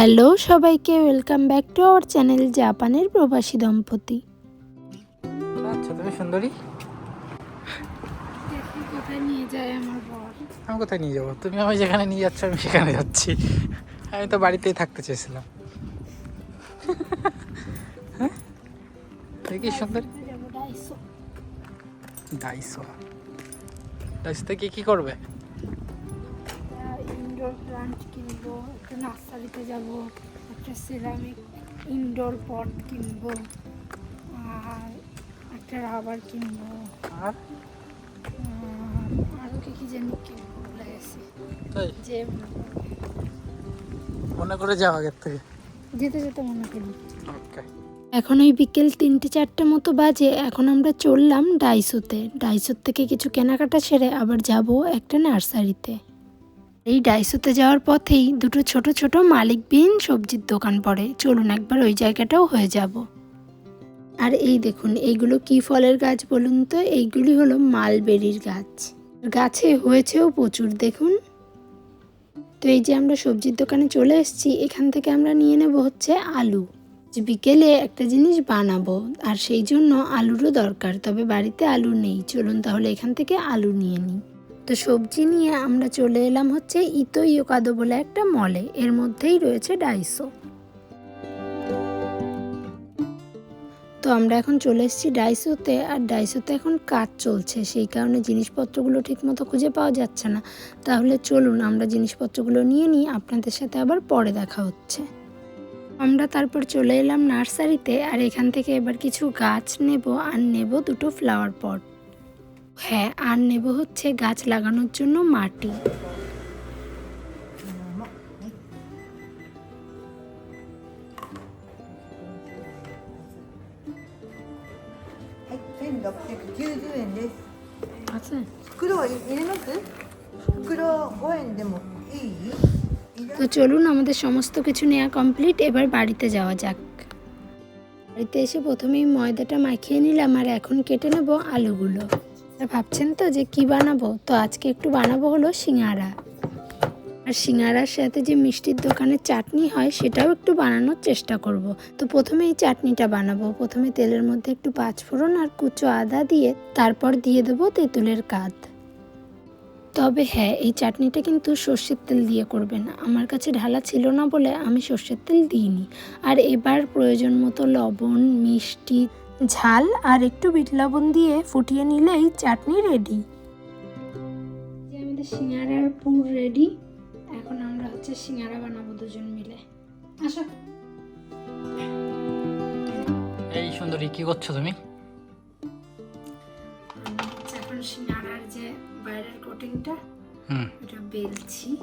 Hello সবাইকে welcome back to our channel জাপানের প্রবাসী দম্পতি আচ্ছা তুমি সুন্দরী? কোথায় নিয়ে যায় আমার বর। আমি কোথায় নিয়ে যাব? তুমি আমি যেখানে নিয়ে যাচ্ছ আমি সেখানে যাচ্ছি। আমি তো বাড়িতেই থাকতে চেয়েছিলাম। হ্যাঁ? কি সুন্দর? ডাইসো ডাইসো ডাইসোতে কি কি করবে? ইনডোর প্লান্ট কিনবো একটা নার্সারিতে যাব একটা সিরামিক ইনডোর পট কিনবো আর একটা রাবার কিনবো। আর? আর আরও কি কি জানি কিনবো ভুলে গেছি। যে মনে করে যাও আগের থেকে। যেতে যেতে মনে করি। ওকে এখন ওই বিকেল তিনটে চারটে মতো বাজে এখন আমরা চললাম ডাইসোতে ডাইসোর থেকে কিছু কেনাকাটা সেরে আবার যাব একটা নার্সারিতে। এই ডাইসোতে যাওয়ার পথেই দুটো ছোট ছোট মালিকবিহীন সবজির দোকান পড়ে। চলুন একবার ওই জায়গাটাও হয়ে যাব। আর এই দেখুন, এইগুলো কি ফলের গাছ বলুন তো? এইগুলি হলো মালবেরির গাছ। গাছে হয়েছেও প্রচুর, দেখুন। তো এই যে আমরা সবজির দোকানে চলে এসেছি, এখান থেকে আমরা নিয়ে নেব হচ্ছে আলু। বিকেলে একটা জিনিস বানাবো, আর সেই জন্য আলুরও দরকার, তবে বাড়িতে আলু নেই। চলুন তাহলে এখান থেকে আলু নিয়ে নিই। তো সবজি নিয়ে আমরা চলে এলাম হচ্ছে ইতো ইয়োকাদো বলে একটা মলে। এর মধ্যেই রয়েছে ডাইসো। তো আমরা এখন চলে এসেছি ডাইসোতে, আর ডাইসোতে এখন কাজ চলছে। সেই কারণে জিনিসপত্রগুলো ঠিকমতো খুঁজে পাওয়া যাচ্ছে না। তাহলে চলুন আমরা জিনিসপত্রগুলো নিয়ে নিই, আপনাদের সাথে আবার পরে দেখা হচ্ছে। আমরা তারপর চলে এলাম নার্সারিতে, আর এখান থেকে এবার কিছু গাছ নেব, আর নেব দুটো ফ্লাওয়ার পট। হ্যাঁ আর নেব হচ্ছে গাছ লাগানোর জন্য মাটি। তো চলুন আমাদের সমস্ত কিছু নেওয়া কমপ্লিট এবার বাড়িতে যাওয়া যাক। বাড়িতে এসে প্রথমেই ময়দাটা মাখিয়ে নিলাম আর এখন কেটে নেব আলুগুলো। ভাবছেন তো যে কি বানাবো? তো আজকে একটু বানাবো হলো সিঙ্গারা। আর সিঙ্গারার সাথে যে মিষ্টির দোকানের চাটনি হয়, সেটাও একটু বানানোর চেষ্টা করব। তো প্রথমে এই চাটনিটা বানাবো। প্রথমে তেলের মধ্যে একটু পাঁচফোড়ন আর কুচো আদা দিয়ে তারপর দিয়ে দেবো তেঁতুলের কাত তবে হ্যাঁ এই চাটনিটা কিন্তু সর্ষের তেল দিয়ে করবেন। আমার কাছে ঢালা ছিল না বলে আমি সর্ষের তেল দিইনি। আর এবার প্রয়োজন মতো লবণ, মিষ্টি ঝাল আর একটু বিট লবণ দিয়ে ফুটিয়ে নিলেই চাটনি রেডি যে আমাদের সিঙ্গারার পুর রেডি এখন আমরা হচ্ছে সিঙ্গারা বানাবো দুজন মিলে। আসো। এই সুন্দরী কি করছ তুমি? এখন সিঙ্গারার যে বাইরের কোটিংটা হুম। ওটা বেলছি।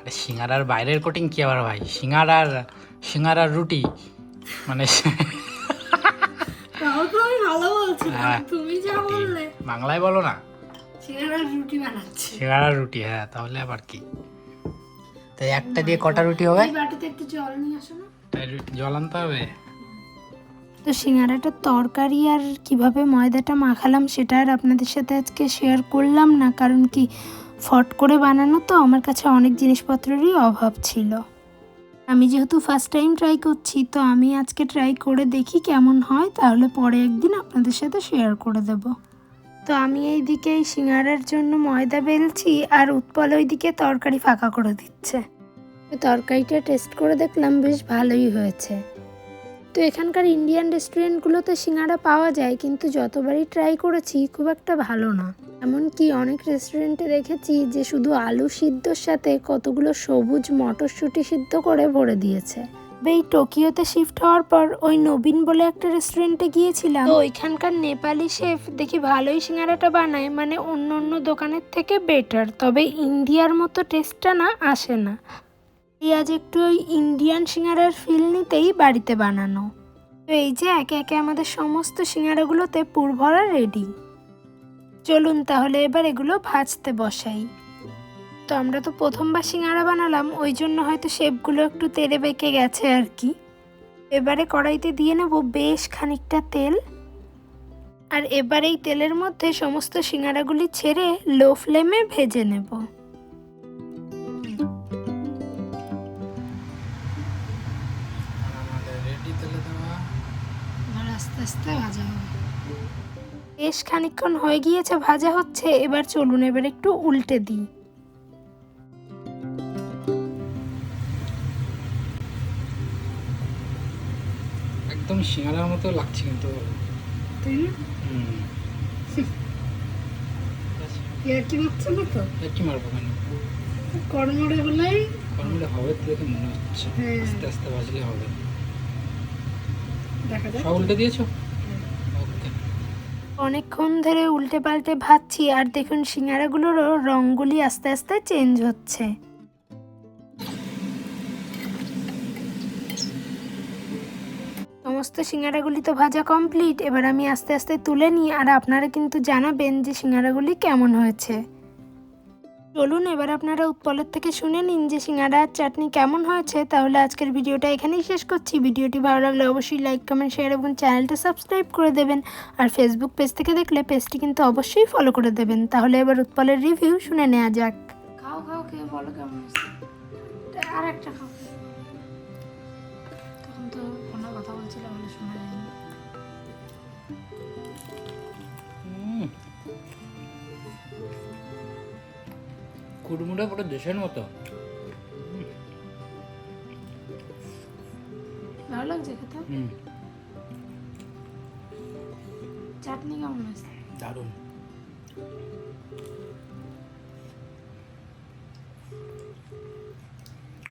আরে সিঙ্গারার বাইরের কোটিং কি আবার ভাই? সিঙ্গারার সিঙ্গারার রুটি? মানে ভালো বলছি হ্যাঁ। তুমি যা বললে। বাংলায় বলো না। সিঙ্গারার রুটি বানাচ্ছি। সিঙ্গারার রুটি হ্যাঁ তাহলে আবার কি? তাই একটা দিয়ে কটা রুটি হবে? বাটিতে একটু জল নিয়ে আসো না। তাই জল আনতে হবে? তো সিঙ্গারাটার তরকারি আর কীভাবে ময়দাটা মাখালাম সেটা আর আপনাদের সাথে আজকে শেয়ার করলাম না কারণ কি ফট করে বানানো তো আমার কাছে অনেক জিনিসপত্রেরই অভাব ছিল। আমি যেহেতু ফার্স্ট টাইম ট্রাই করছি, তো আমি আজকে ট্রাই করে দেখি কেমন হয়, তাহলে পরে একদিন আপনাদের সাথে শেয়ার করে দেব। তো আমি এইদিকে এই সিঙ্গারার জন্য ময়দা বেলছি, আর উৎপল ওইদিকে তরকারি ফাঁকা করে দিচ্ছে। তরকারিটা টেস্ট করে দেখলাম বেশ ভালোই হয়েছে। তো এখানকার ইন্ডিয়ান রেস্টুরেন্টগুলোতে সিঙ্গারা পাওয়া যায়, কিন্তু যতবারই ট্রাই করেছি, খুব একটা ভালো না। এমনকি অনেক রেস্টুরেন্টে দেখেছি যে শুধু আলু সিদ্ধর সাথে কতগুলো সবুজ মটরশুঁটি সিদ্ধ করে ভরে দিয়েছে। এই টোকিওতে শিফট হওয়ার পর ওই নবীন বলে একটা রেস্টুরেন্টে গিয়েছিলাম। তো ওইখানকার নেপালি শেফ দেখি ভালোই সিঙ্গারাটা বানায় মানে অন্য অন্য দোকানের থেকে বেটার তবে ইন্ডিয়ার মতো টেস্টটা না, আসে না। আজ একটু ওই ইন্ডিয়ান সিঙ্গারার ফিল নিতেই বাড়িতে বানানো। তো এই যে একে একে আমাদের সমস্ত সিঙ্গারাগুলোতে পুর ভরা রেডি চলুন তাহলে এবার এগুলো ভাজতে বসাই। তো আমরা তো প্রথমবার সিঙ্গারা বানালাম ওই জন্য হয়তো শেপগুলো একটু তেলে বেঁকে গেছে আর কি। এবারে কড়াইতে দিয়ে নেব বেশ খানিকটা তেল। আর এবার এই তেলের মধ্যে সমস্ত সিঙ্গারাগুলি ছেড়ে লো ফ্লেমে ভেজে নেব। আস্তে আস্তে ভাজা হবে। বেশ খানিকক্ষণ হয়ে গিয়েছে ভাজা হচ্ছে। এবার চলুন এবার একটু উল্টে দিই। একদম সিঙ্গারার মতো লাগছে কিন্তু। তাই না? হুম। কি মারছে না তো? কি মারবো কেন? কর্মরে হলেই? কর্মটা হবে তো দেখে মনে হচ্ছে। হ্যাঁ। আস্তে আস্তে ভাজলে হবে। দেখা যাক। সব উল্টে দিয়েছ? অনেকক্ষণ ধরে উল্টে পাল্টে ভাজছি আর দেখুন সিঙ্গারাগুলোরও রঙগুলি আস্তে আস্তে চেঞ্জ হচ্ছে। সমস্ত সিঙ্গারাগুলি তো ভাজা কমপ্লিট এবার আমি আস্তে আস্তে তুলে নিই, আর আপনারা কিন্তু জানাবেন যে সিঙ্গারাগুলি কেমন হয়েছে। চলুন এবার আপনারা উৎপলের থেকে শুনে নিন যে সিঙ্গারার চাটনি কেমন হয়েছে। তাহলে আজকের ভিডিওটা এখানেই শেষ করছি। ভিডিওটি ভালো লাগলে অবশ্যই লাইক কমেন্ট শেয়ার এবং চ্যানেলটা সাবস্ক্রাইব করে দেবেন। আর ফেসবুক পেজ থেকে দেখলে পেজটি কিন্তু অবশ্যই ফলো করে দেবেন। তাহলে এবার উৎপলের রিভিউ শুনে নেওয়া যাক। খাও খাও খেয়ে বলো কেমন আর একটা খাও। তখন তো কথা বলছিল বলে শোনা যায়নি। কুড়মুড়ে পুরো দেশের মতো। ভালো লাগছে খেতে? হুম। চাটনি কেমন আছে দারুণ।